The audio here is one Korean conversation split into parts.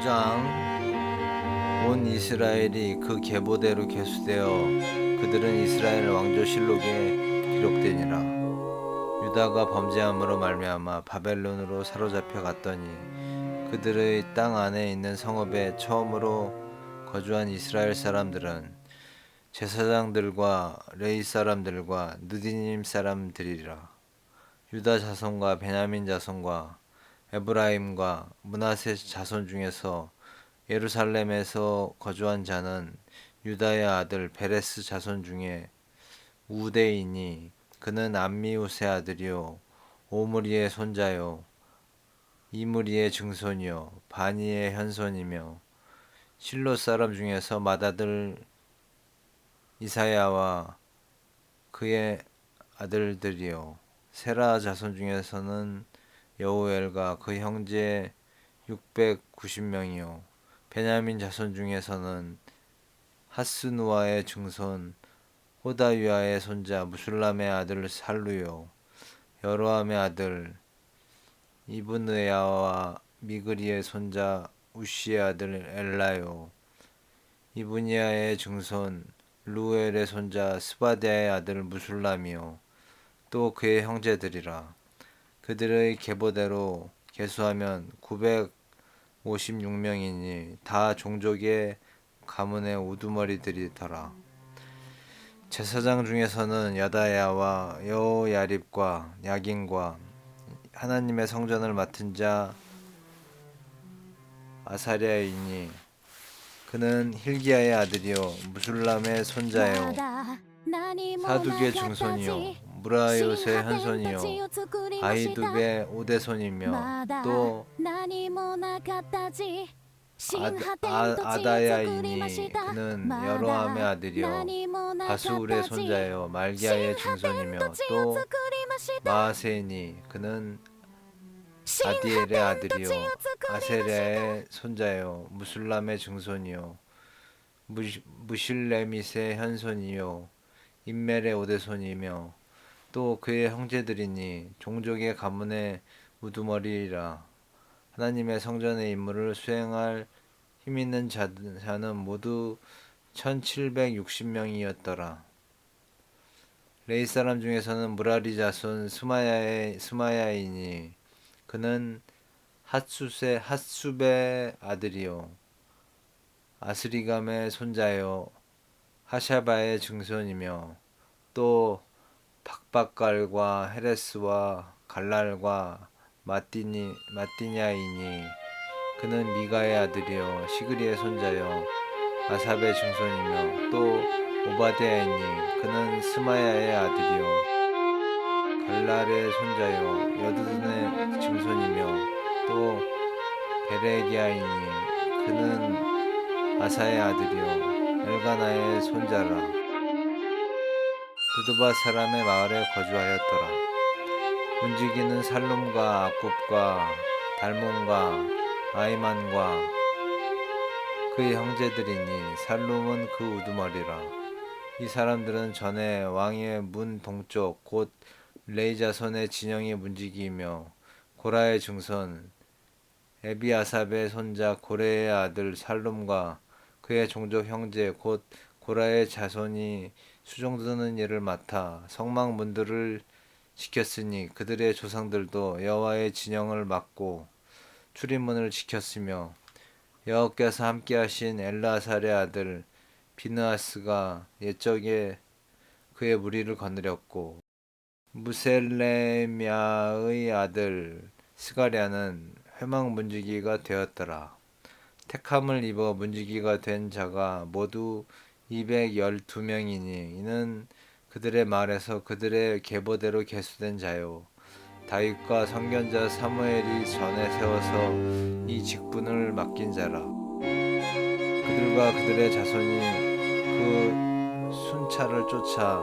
9장. 온 이스라엘이 그 계보대로 계수되어 그들은 이스라엘 왕조실록에 기록되니라. 유다가 범죄함으로 말미암아 바벨론으로 사로잡혀 갔더니 그들의 땅 안에 있는 성읍에 처음으로 거주한 이스라엘 사람들은 제사장들과 레이 사람들과 느디님 사람들이라. 유다 자손과 베냐민 자손과 에브라임과 문하세 자손 중에서 예루살렘에서 거주한 자는 유다의 아들 베레스 자손 중에 우대이니 그는 암미우스의 아들이요 오므리의 손자요 이므리의 증손이요 바니의 현손이며 실로 사람 중에서 맏아들 이사야와 그의 아들들이요. 세라 자손 중에서는 여우엘과 그 형제 690명이요. 베냐민 자손 중에서는 하스누아의 증손 호다유아의 손자 무술람의 아들 살루요. 여로함의 아들 이브느야와 미그리의 손자 우시의 아들 엘라요. 이브니아의 증손 루엘의 손자 스바데의 아들 무술람이요. 또 그의 형제들이라 그들의 계보대로 계수하면 956명이니 다 종족의 가문의 우두머리들이더라. 제사장 중에서는 여다야와 여호야립과 야긴과 하나님의 성전을 맡은 자 아사랴이니 그는 힐기야의 아들이요 무술람의 손자요. 사두의 증손이요 무라요스의 현손이요. 아이두의 오대손이며 또 아, 아 다야이니 그는 여로함의 아들이요. 바수울의 손자요. 말기야의 증손이며 또 마하세니 그는 아디엘의 아들이요. 아세랴의 손자요. 무술람의 증손이요. 무실레밋의 현손이요. 인멜의 오대손이며 또 그의 형제들이니 종족의 가문의 우두머리라. 하나님의 성전의 임무를 수행할 힘 있는 자- 자는 모두 1760명이었더라. 레이 사람 중에서는 무라리 자손 스마야의 스마야이니 그는 핫숫의 핫숲의 아들이요. 아스리감의 손자요. 하샤바의 증손이며 또 박박갈과 헤레스와 갈랄과 마띠니 마띠냐이니 그는 미가의 아들이요 시그리의 손자요 아삽의 증손이며 또 오바데야이니 그는 스마야의 아들이요 갈랄의 손자요 여두둔의 증손이며 또 베레기야이니 그는 아사의 아들이요 엘가나의 손자라 두두바 사람의 마을에 거주하였더라. 움직이는 살룸과 아굽과 달몬과 아이만과 그의 형제들이니 살룸은 그 우두머리라. 이 사람들은 전에 왕의 문 동쪽 곧 레이자손의 진영의 문지기이며 고라의 증손 에비아삽의 손자 고레의 아들 살룸과 그의 종족 형제 곧 고라의 자손이 수종드는 일을 맡아 성막 문들을 지켰으니 그들의 조상들도 여호와의 진영을 맡고 출입문을 지켰으며 여호와께서 함께하신 엘라살의 아들 비느하스가 옛적에 그의 무리를 거느렸고 무셀레미아의 아들 스가랴는 회막 문지기가 되었더라. 택함을 입어 문지기가 된 자가 모두 212명이니 이는 그들의 말에서 그들의 계보대로 계수된 자요. 다윗과 선견자 사무엘이 전에 세워서 이 직분을 맡긴 자라. 그들과 그들의 자손이 그 순찰을 쫓아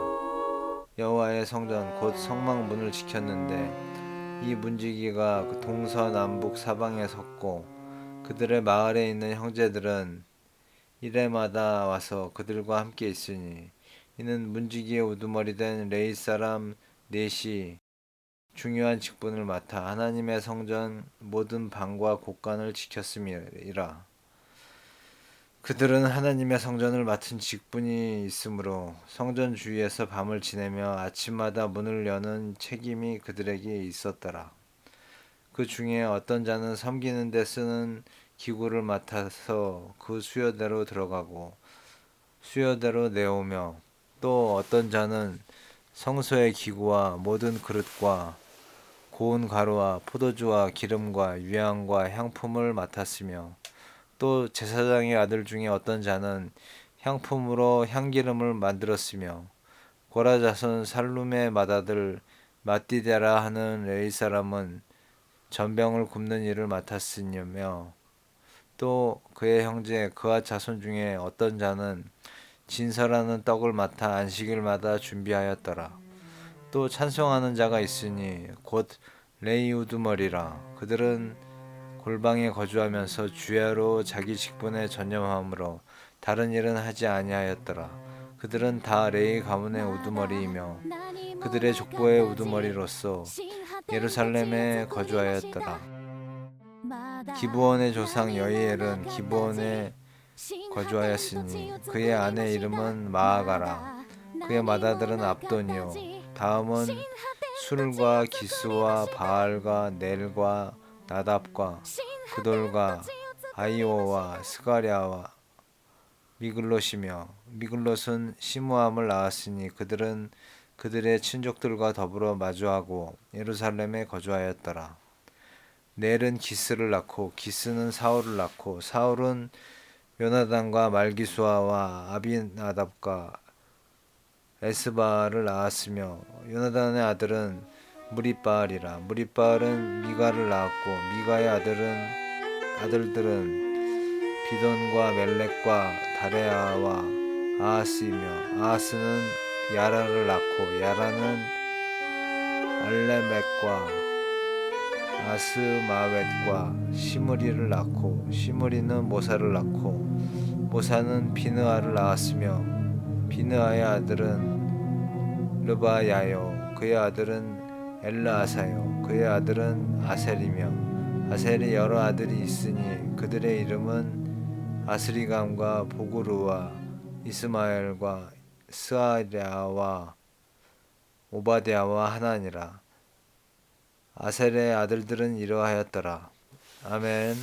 여호와의 성전 곧 성막 문을 지켰는데 이 문지기가 그 동서남북 사방에 섰고 그들의 마을에 있는 형제들은 이래마다 와서 그들과 함께 있으니 이는 문지기의 우두머리 된 레이 사람 넷이 중요한 직분을 맡아 하나님의 성전 모든 방과 곳간을 지켰음이라. 그들은 하나님의 성전을 맡은 직분이 있으므로 성전 주위에서 밤을 지내며 아침마다 문을 여는 책임이 그들에게 있었더라. 그 중에 어떤 자는 섬기는 데 쓰는 기구를 맡아서 그 수요대로 들어가고 수요대로 내오며 또 어떤 자는 성소의 기구와 모든 그릇과 고운 가루와 포도주와 기름과 유향과 향품을 맡았으며 또 제사장의 아들 중에 어떤 자는 향품으로 향기름을 만들었으며 고라 자손 살룸의 맏아들 마띠데라 하는 레이 사람은 전병을 굽는 일을 맡았으며 또 그의 형제 그와 자손 중에 어떤 자는 진설하는 떡을 맡아 안식일마다 준비하였더라. 또 찬송하는 자가 있으니 곧 레이 우두머리라. 그들은 골방에 거주하면서 주야로 자기 직분에 전념함으로 다른 일은 하지 아니하였더라. 그들은 다 레이 가문의 우두머리이며 그들의 족보의 우두머리로서 예루살렘에 거주하였더라. 기브온의 조상 여이엘은 기브온에 거주하였으니 그의 아내 이름은 마아가라. 그의 맏아들은 압돈이요. 다음은 술과 기스와 바알과 넬과 나답과 그돌과 아이오와 스가랴와 미글롯이며 미글롯은 시므함을 낳았으니 그들은 그들의 친족들과 더불어 마주하고 예루살렘에 거주하였더라. 넬은 기스를 낳고 기스는 사울을 낳고 사울은 요나단과 말기수아와 아비나답과 에스바를 낳았으며 요나단의 아들은 무리바알이라 무리바알은 미가를 낳았고 미가의 아들은 아들들은 비돈과 멜렉과 다레아와 아하스이며 아하스는 야라를 낳고 야라는 알레멕과 아스마웻과 시므리를 낳고 시므리는 모사를 낳고 모사는 비느아를 낳았으며 비느아의 아들은 르바야요 그의 아들은 엘라아사요 그의 아들은 아셀이며 아셀이 여러 아들이 있으니 그들의 이름은 아스리감과 보구르와 이스마엘과 스아랴와 오바데아와 하나니라 아셀의 아들들은 이러하였더라. 아멘